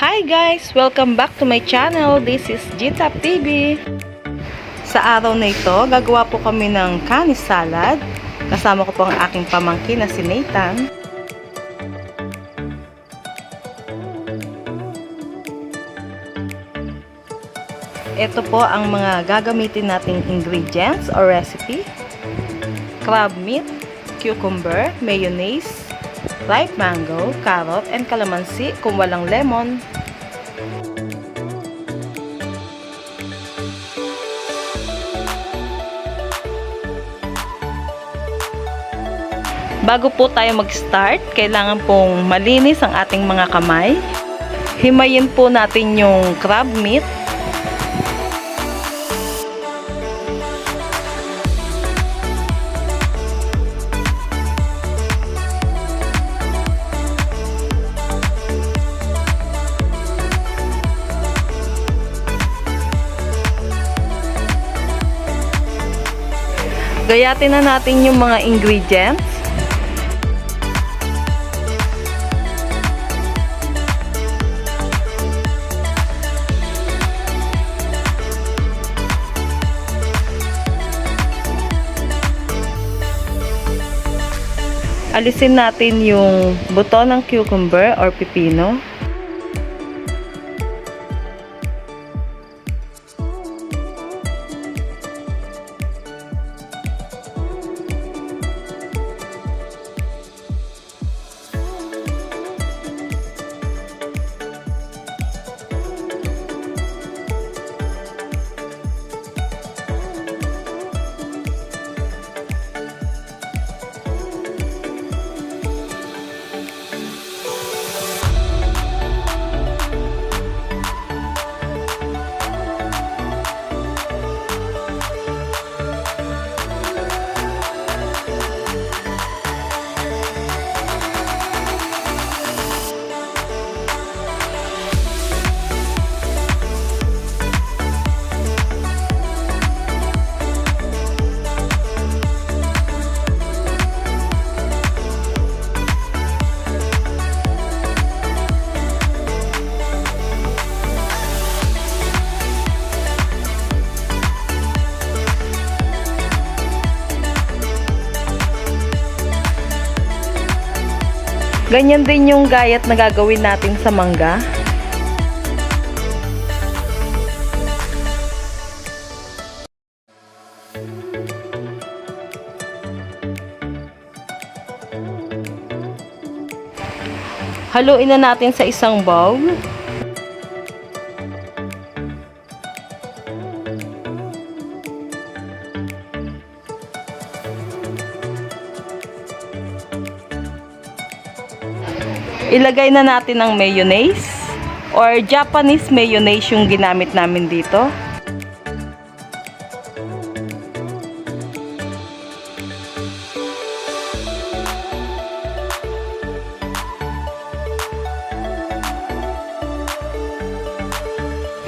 Hi guys! Welcome back to my channel. This is GTAP TV. Sa araw na ito, gagawa po kami ng kanis salad. Kasama ko po ang aking pamangkin na si Nathan. Ito po ang mga gagamitin nating ingredients or recipe. Crab meat, cucumber, mayonnaise, ripe mango, carrot, and calamansi kung walang lemon. Bago po tayo mag-start, kailangan pong malinis ang ating mga kamay. Himayin po natin yung crab meat. Gayatin na natin yung mga ingredients. Alisin natin yung buto ng cucumber or pipino. Ganyan din yung gayat na gagawin natin sa mangga. Haluin na natin sa isang bowl. Ilagay na natin ang mayonnaise or Japanese mayonnaise yung ginamit namin dito.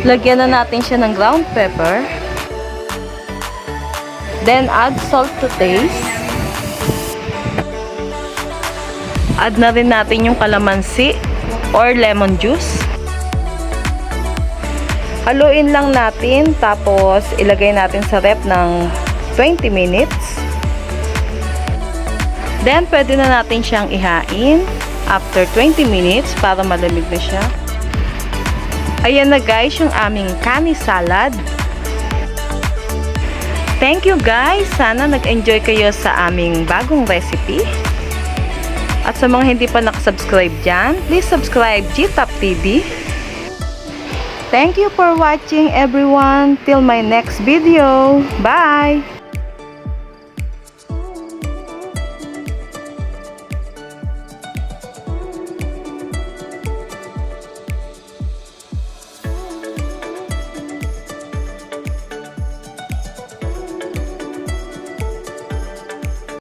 Lagyan na natin siya ng ground pepper. Then add salt to taste. Add na rin natin yung kalamansi or lemon juice. Haluin lang natin tapos ilagay natin sa rep ng 20 minutes. Then pwede na natin siyang ihain after 20 minutes para malamig na siya. Ayan na guys yung aming kani salad. Thank you guys! Sana nag-enjoy kayo sa aming bagong recipe. At sa mga hindi pa nakasubscribe dyan, please subscribe GTAP TV. Thank you for watching everyone. Till my next video. Bye!